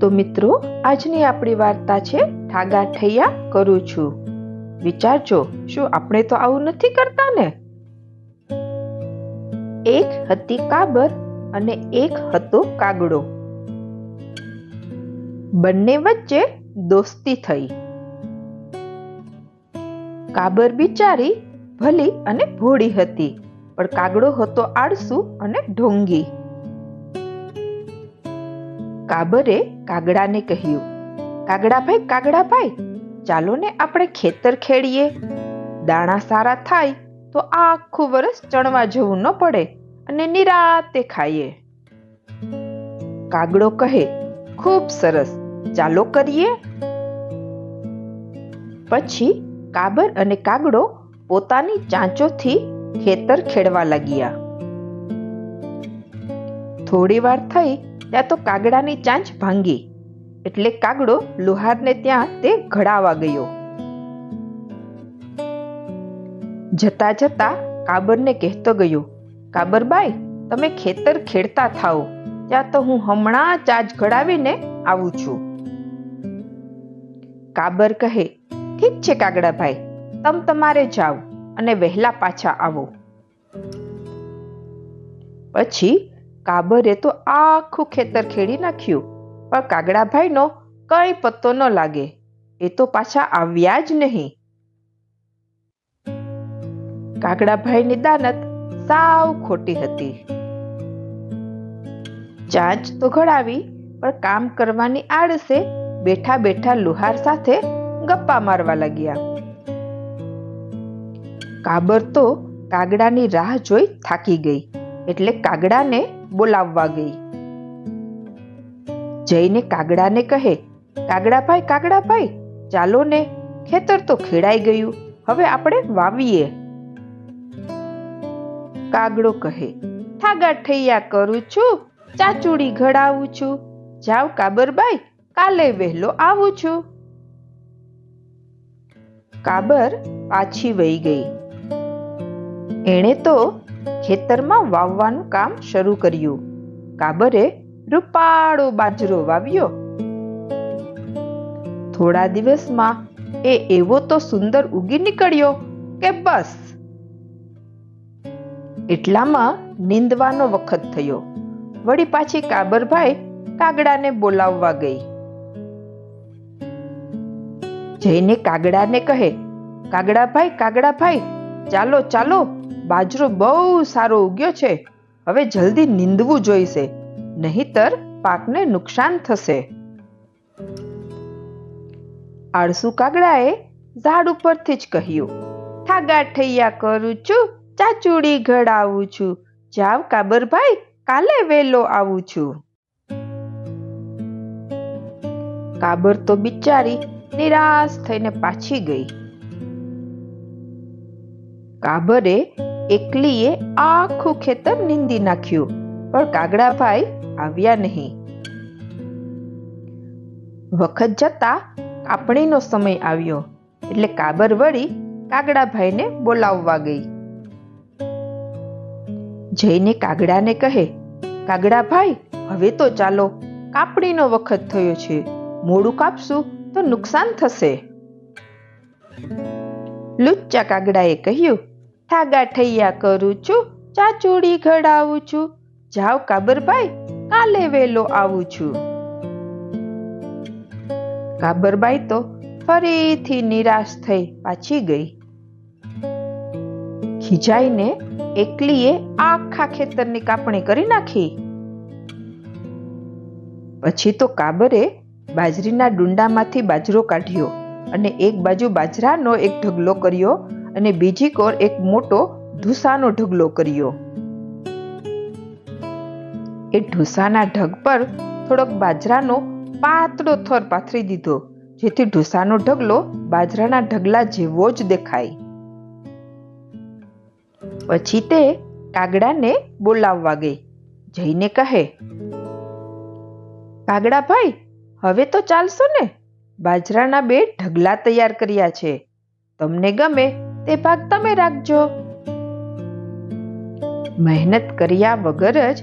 તો મિત્રો, આજની આપણી વાર્તા છે, ઠાગા ઠૈયા કરું છું. વિચારજો, શું આપણે તો આવું નથી કરતા ને એક હતી કાબર અને એક હતો કાગડો. બંને વચ્ચે દોસ્તી થઈ. કાબર બિચારી ભલી અને ભોળી હતી, પણ કાગડો હતો આળસુ અને ઢોંગી. કાબરે કાગડાને કહ્યું, કાગડાભાઈ કાગડાભાઈ, ચાલો ને આપણે ખેતર ખેડીએ. દાણા સારા થાય તો આખું વરસ ચણવા જવું ન પડે અને નિરાતે ખાઈએ. કાગડો કહે, ખૂબ સરસ, ચાલો કરીએ. પછી કાબર અને કાગડો પોતાની ચાંચોથી ખેતર ખેડવા લાગ્યા. થોડી વાર થઈ ત્યાં તો કાગડાની ચાંચ ભાંગી. એટલે કાગડો લુહારને ત્યાં તે ઘડાવા ગયો. જતા જતા કાબરને કહેતો ગયો, કાબરબાઈ, તમે ખેતર ખેડતા થાઓ. ત્યાં તો હું હમણાં ચાંચ ઘડાવીને આવું છું. કાબર કહે, ઠીક છે કાગડાભાઈ, તમ તમારે જાઓ અને વહેલા પાછા આવો. પછી કાબરે તો આખું ખેતર ખેડી નાખ્યું. પણ કાગડાભાઈનો કઈ પત્તો ન લાગે. એ તો પાછા આવ્યા જ નહીં. કાગડાભાઈની દાનત સાવ ખોટી હતી. ચાંચ તો ઘડાવી, પણ કામ કરવાની આળસે બેઠા બેઠા લુહાર સાથે ગપ્પા મારવા લાગ્યા. કાબર તો કાગડાની રાહ જોઈ થાકી ગઈ. એટલે કાગડાને બોલાવવા ગઈ. જઈને કાગડાને કહે, કાગડાભાઈ કાગડાભાઈ, ચાલો ને, ખેતર તો ખેડાઈ ગયું, હવે આપણે વાવીએ. કાગડો કહે થાગાઠૈયા કરું છું, ચાચુડી ઘડાવું છું, જાવ કાબરબાઈ, કાલે વહેલો આવું છું. કાબર પાછી વહી ગઈ. એણે તો ખેતરમાં વાવવાનું કામ શરૂ કર્યું. કાબરે રૂપાળો બાજરો વાવ્યો. થોડા દિવસમાં એ એવો તો સુંદર ઉગી નીકળ્યો કે બસ. એટલામાં નીંદવાનો વખત થયો. વળી પાછી કાબરભાઈ કાગડાને બોલાવવા ગઈ. જઈને કાગડાને કહે, કાગડાભાઈ કાગડાભાઈ, ચાલો ચાલો બાજરો બહુ સારો ઉગ્યો છે. હવે જલ્દી નીંદવું જોઈશે, નહીતર પાકને નુકસાન થશે. આળસુ કાગડાએ ઝાડ ઉપરથી જ કહ્યું ઠાગા ઠૈયા કરું છું, ચાચુડી ઘડાવું છું, જાવ કાબરભાઈ, કાલે વેલો આવું છું. કાબર તો બિચારી નિરાશ થઈને પાછી ગઈ. કાબરે એકલીએ આખું ખેતર નીંદી નાખ્યું, પણ કાગડાભાઈ આવ્યા નહીં. વખત જતા કાપણીનો સમય આવ્યો, એટલે કાબર વળી કાગડાભાઈને બોલાવવા ગઈ. જઈને કાગડાને કહે, કાગડાભાઈ, હવે તો ચાલો, કાપણીનો વખત થયો છે, મોડું કાપશું તો નુકસાન થશે. લુચ્ચા કાગડાએ કહ્યું ઠાગા ઠૈયા કરું છું ચાચુડી ઘડાવું છું. જાવ કાબરભાઈ, કાલે વેલો આવું છું. કાબરબાઈ તો ફરીથી નિરાશ થઈ પાછી ગઈ. ખીજાઈને એકલીએ આખા ખેતરની કાપણી કરી નાખી. પછી તો કાબરે બાજરીના ડુંડામાંથી બાજરો કાઢ્યો અને એક બાજુ બાજરાનો એક ઢગલો કર્યો અને બીજી કોર એક મોટો ઢૂસાનો ઢગલો કર્યો. એ ઢૂસાના ઢગ પર થોડોક બાજરાનો પાતળો થર પાથરી દીધો, જેથી ઢૂસાનો ઢગલો બાજરાના ઢગલા જેવો જ દેખાય. પછી તે કાગડાને બોલાવવા ગઈ, જઈને કહે કાગડાભાઈ હવે તો ચાલશો ને? બાજરાના બે ઢગલા તૈયાર કર્યા છે. તમને ગમે તે ભાગ તમે રાખજો. મહેનત કર્યા વગર જ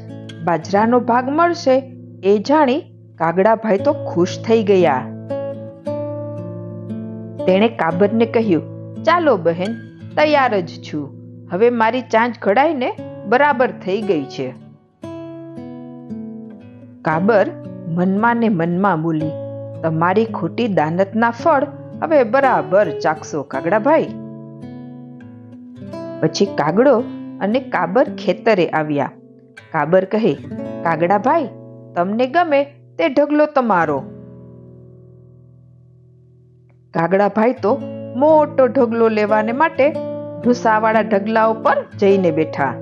બાજરાનો ભાગ મળશે. એ જાણી કાગડાભાઈ તો ખુશ થઈ ગયા. તેણે કાબરને કહ્યું, ચાલો બહેન, તૈયાર જ છું. હવે મારી ચાંચ ઘડાઈને બરાબર થઈ ગઈ છે. કાબર મનમાં ને મનમાં બોલી, તમારી ખોટી દાનતના ફળ હવે બરાબર ચાખશો કાગડાભાઈ. પછી કાગડો અને કાબર ખેતરે આવ્યા. કાબર કહે કાગડાભાઈ તમને ગમે તે ઢગલો તમારો. કાગડાભાઈ તો મોટો ઢગલો લેવાને માટે ઢુસાવાળા ઢગલા ઉપર જઈને બેઠા.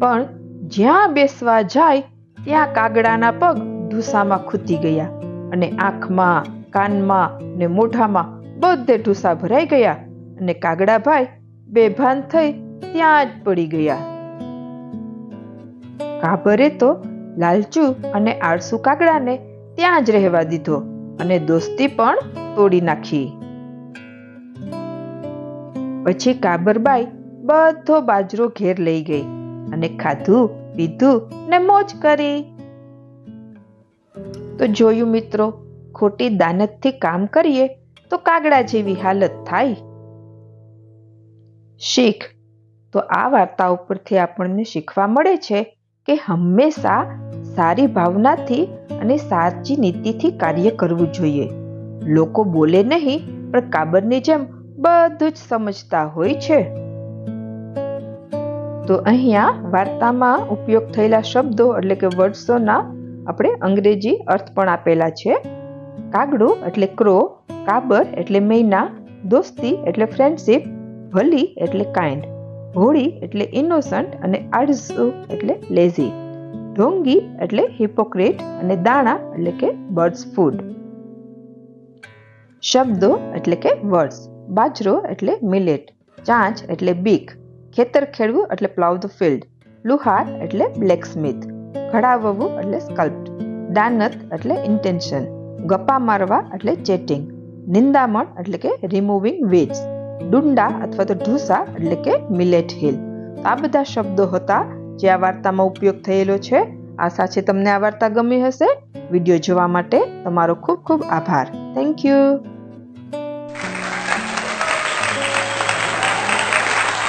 પણ જ્યાં બેસવા જાય, ત્યાં કાગડાના પગ ઢુસામાં ખૂતી ગયા અને આંખમાં, કાનમાં ને મોઢામાં બધે ઢુસા ભરાઈ ગયા અને કાગડાભાઈ બેભાન થઈ ત્યાં જ પડી ગયા. કાબરે તો લાલચુ અને આળસુ કાગડાને ત્યાં જ રહેવા દીધો અને દોસ્તી પણ તોડી નાખી. પછી કાબરબાઈ બધો બાજરો ઘેર લઈ ગઈ અને ખાધું, પીધું ને મોજ કરી. તો જોયું મિત્રો, ખોટી દાનતથી કામ કરીએ તો કાગડા જેવી હાલત થાય. શીખ. તો આ વાર્તા ઉપરથી આપણને શીખવા મળે છે કે હંમેશા સારી ભાવનાથી અને સાચી નીતિથી કાર્ય કરવું જોઈએ. લોકો બોલે નહીં, પણ કાબરની જેમ બધું જ સમજતા હોય છે. તો અહીંયા વાર્તામાં ઉપયોગ થયેલા શબ્દો એટલે કે વર્ડ્સોના આપણે અંગ્રેજી અર્થ પણ આપેલા છે. કાગડો એટલે ક્રો, કાબર એટલે મૈના, દોસ્તી એટલે ફ્રેન્ડશિપ ભલી એટલે કાઇન્ડ હોળી એટલે ઇનોસન્ટ અને આળસુ એટલે લેઝી ઢોંગી એટલે હિપોક્રેટ અને દાણા એટલે કે બર્ડ્સ ફૂડ શબ્દો એટલે કે વર્ડ્સ બાજરો એટલે મિલેટ ચાંચ એટલે બીક ખેતર ખેડવું એટલે પ્લાવ ધ ફિલ્ડ લુહાર એટલે બ્લેકસ્મિથ ઘડાવવું એટલે સ્કલ્પ્ટ દાનત એટલે ઇન્ટેન્શન ગપ્પા મારવા એટલે ચેટિંગ નિંદામણ એટલે કે રિમૂવિંગ વેજ ડુંડા અથવા તો ઢૂસા એટલે કે મિલેટ હિલ આ બધા શબ્દો હતા જે આ વાર્તામાં ઉપયોગ થયેલો છે. આશા છે તમને આ વાર્તા ગમી હશે. વીડિયો જોવા માટે તમારો ખૂબ ખૂબ આભાર. Thank you